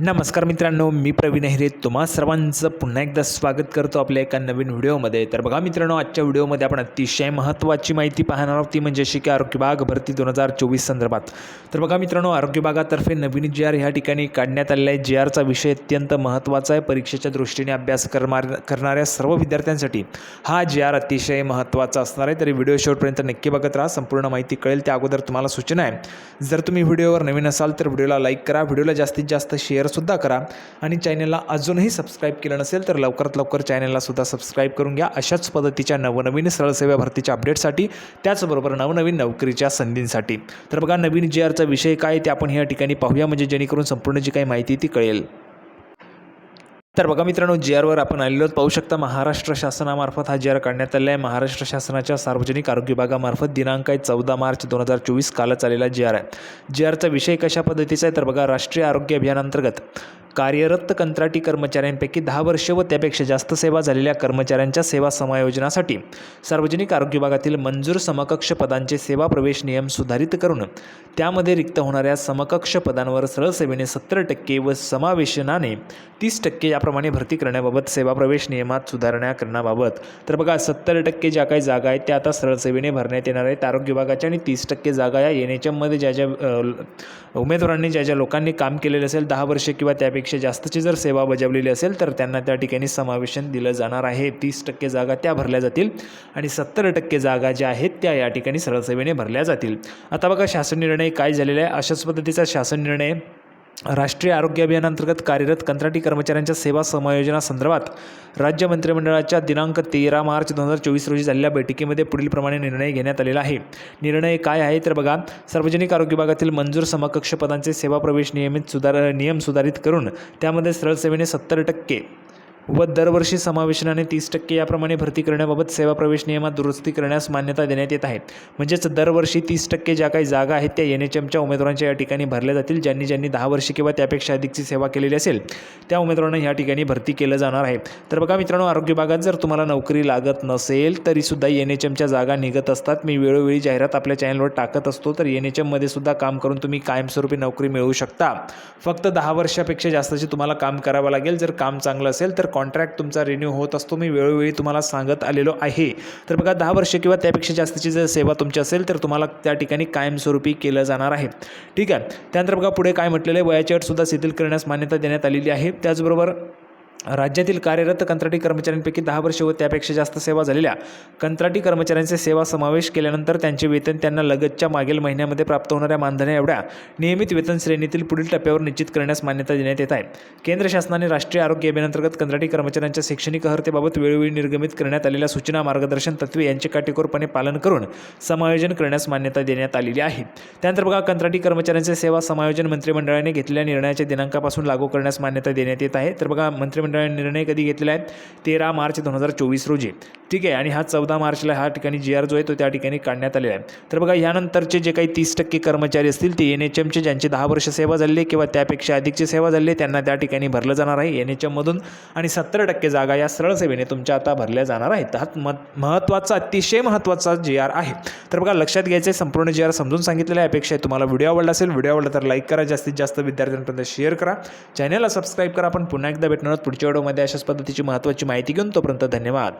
नमस्कार मित्रांनो मी प्रवीण अहिरे तुम्हा सर्वांचं पुन्हा एकदा स्वागत करतो आपल्या एका नवीन व्हिडिओमध्ये. तर बघा मित्रांनो आजच्या व्हिडिओमध्ये आपण अतिशय महत्त्वाची माहिती पाहणार आहोत. ती म्हणजे अशी की आरोग्य विभाग भरती दोन हजार चोवीस संदर्भात. तर बघा मित्रांनो आरोग्य विभागातर्फे नवीन जी आर ह्या ठिकाणी काढण्यात आलेला आहे. जी आरचा विषय अत्यंत महत्त्वाचा आहे. परीक्षेच्या दृष्टीने अभ्यास करणार करणाऱ्या सर्व विद्यार्थ्यांसाठी हा जी आर अतिशय महत्त्वाचा असणार आहे. तरी व्हिडिओ शेवटपर्यंत नक्की बघत राहा. संपूर्ण माहिती कळेल. त्या अगोदर तुम्हाला सूचना आहे. जर तुम्ही व्हिडिओवर नवीन असाल तर व्हिडिओला लाईक करा. व्हिडिओला जास्तीत जास्त शेअर शेअरसुद्धा करा. आणि चॅनलला अजूनही सबस्क्राईब केलं नसेल तर लवकरात लवकर चॅनलला सुद्धा सबस्क्राईब करून घ्या. अशाच पद्धतीच्या नवनवीन सरळसेवा भरतीच्या अपडेटसाठी त्याचबरोबर नवनवीन नोकरीच्या संधींसाठी. तर बघा नवीन जी आरचा विषय काय ते आपण ह्या ठिकाणी पाहूया. म्हणजे जेणेकरून संपूर्ण जी काही माहिती ती कळेल. तर बघा मित्रांनो जी आरवर आपण आलेलो पाहू शकता महाराष्ट्र शासनामार्फत हा जी आर काढण्यात आलेला आहे. महाराष्ट्र शासनाच्या सार्वजनिक आरोग्य विभागामार्फत दिनांक आहे चौदा मार्च दोन हजार चोवीस कालच आलेला जी आर आहे. जी आरचा विषय कशा पद्धतीचा आहे तर बघा राष्ट्रीय आरोग्य अभियानांतर्गत कार्यरत कंत्राटी कर्मचाऱ्यांपैकी दहा वर्ष व त्यापेक्षा जास्त सेवा झालेल्या कर्मचाऱ्यांच्या सेवा समायोजनासाठी सार्वजनिक आरोग्य विभागातील मंजूर समकक्ष पदांचे सेवा प्रवेश नियम सुधारित करून त्यामध्ये रिक्त होणाऱ्या समकक्ष पदांवर सरळ सेवेने सत्तर टक्के व समावेशनाने तीस टक्के याप्रमाणे भरती करण्याबाबत सेवा प्रवेश नियमात सुधारणा करण्याबाबत. तर बघा सत्तर टक्के ज्या काही जागा आहेत त्या आता सरळ सेवेने भरण्यात येणार आहेत. आरोग्य विभागाच्या आणि तीस टक्के जागा या एन एच एममध्ये ज्या ज्या उमेदवारांनी ज्या ज्या लोकांनी काम केलेलं असेल दहा वर्षे किंवा पेक्षा जास्तची जर सेवा बजावलेली असेल तर त्यांना त्या ठिकाणी समावेशन दिलं जाणार आहे. तीस टक्के जागा त्या भरल्या जातील आणि सत्तर टक्के जागा ज्या आहेत त्या या ठिकाणी सरळसेवेने भरल्या जातील. आता बघा शासन निर्णय काय झालेला आहे? अशाच पद्धतीचा शासन निर्णय राष्ट्रीय आरोग्य अभियानांतर्गत कार्यरत कंत्राटी कर्मचाऱ्यांच्या सेवा समायोजनासंदर्भात राज्य मंत्रिमंडळाच्या दिनांक तेरा मार्च दोन हजार चोवीस रोजी झालेल्या बैठकीमध्ये पुढीलप्रमाणे निर्णय घेण्यात आलेला आहे. निर्णय काय आहे तर बघा सार्वजनिक आरोग्य विभागातील मंजूर समकक्ष पदांचे सेवा प्रवेश नियमित सुधार नियम सुधारित करून त्यामध्ये सरळ सेवेने सत्तर टक्के व दरवर्षी समावेशनाने तीस टक्के याप्रमाणे भरती करण्याबाबत सेवा प्रवेश नियमात दुरुस्ती करण्यास मान्यता देण्यात येत आहे. म्हणजेच दरवर्षी तीस टक्के ज्या काही जागा आहेत त्या एन एच एमच्या उमेदवारांच्या या ठिकाणी भरल्या जातील. ज्यांनी ज्यांनी दहा वर्षे किंवा त्यापेक्षा अधिकची सेवा केलेली असेल त्या उमेदवारांना या ठिकाणी भरती केलं जाणार आहे. तर बघा मित्रांनो आरोग्य विभागात जर तुम्हाला नोकरी लागत नसेल तरीसुद्धा एन एच एमच्या जागा निघत असतात. मी वेळोवेळी जाहिरात आपल्या चॅनलवर टाकत असतो तर एन एच एममध्ये सुद्धा काम करून तुम्ही कायमस्वरूपी नोकरी मिळवू शकता. फक्त दहा वर्षापेक्षा जास्तची तुम्हाला काम करावं लागेल. जर काम चांगलं असेल तर कॉन्ट्रॅक्ट तुमचा रिन्यू होत असतो मी वेळोवेळी तुम्हाला सांगत आलेलो आहे. तर बघा दहा वर्षे किंवा त्यापेक्षा जास्तीची जर सेवा तुमची असेल तर तुम्हाला त्या ठिकाणी कायमस्वरूपी केलं जाणार आहे. ठीक आहे? त्यानंतर बघा पुढे काय म्हटलेलं आहे? वयाची अटसुद्धा शिथिल करण्यास मान्यता देण्यात आलेली आहे. त्याचबरोबर राज्यातील कार्यरत कंत्राटी कर्मचाऱ्यांपैकी दहा वर्ष व त्यापेक्षा जास्त सेवा झालेल्या कंत्राटी कर्मचाऱ्यांचे सेवा समावेश केल्यानंतर त्यांचे वेतन त्यांना लगतच्या मागील महिन्यामध्ये प्राप्त होणाऱ्या मानधना एवढ्या नियमित वेतन श्रेणीतील पुढील टप्प्यावर निश्चित करण्यास मान्यता देण्यात येत आहे. केंद्र शासनाने राष्ट्रीय आरोग्य अभियानांतर्गत कंत्राटी कर्मचाऱ्यांच्या शैक्षणिक अर्हतेबाबत वेळोवेळी निर्गमित करण्यात आलेल्या सूचना मार्गदर्शन तत्त्वे यांचे काटेकोरपणे पालन करून समायोजन करण्यास मान्यता देण्यात आलेली आहे. त्यानंतर बघा कंत्राटी कर्मचाऱ्यांचे सेवा समायोजन मंत्रिमंडळाने घेतलेल्या निर्णयाच्या दिनांकापासून लागू करण्यास मान्यता देण्यात येत आहे. तर बघा मंत्रिमंडळ मंत्रिमंडळाने निर्णय कधी घेतलेला आहे? तेरा मार्च दोन हजार चोवीस रोजी. ठीक आहे आणि हा चौदा मार्चला ह्या ठिकाणी जी आर जो आहे तो त्या ठिकाणी काढण्यात आलेला आहे. तर बघा ह्यानंतरचे जे काही तीस टक्के कर्मचारी असतील ते एन एच एमचे ज्यांची दहा वर्ष सेवा झाली आहे किंवा त्यापेक्षा अधिकची सेवा झाली आहे त्यांना त्या ठिकाणी भरलं जाणार आहे एन एच एममधून आणि सत्तर टक्के जागा या सरळ सेवेने तुमच्या आता भरल्या जाणार आहेत. हा मत महत्त्वाचा अतिशय महत्त्वाचा जी आर आहे. तर बघा लक्षात घ्यायचं आहे संपूर्ण जी आर समजून सांगितलेलं आहे. अपेक्षा आहे तुम्हाला व्हिडिओ आवडला असेल व्हिडिओ आवडला तर लाईक करा. जास्तीत जास्त विद्यार्थ्यांपर्यंत शेअर करा. चॅनलला सबस्क्राईब करा. आपण पुन्हा एकदा भेटणार आहोत पुढच्या व्हिडिओमध्ये अशाच पद्धतीची महत्त्वाची माहिती घेऊन तोपर्यंत धन्यवाद.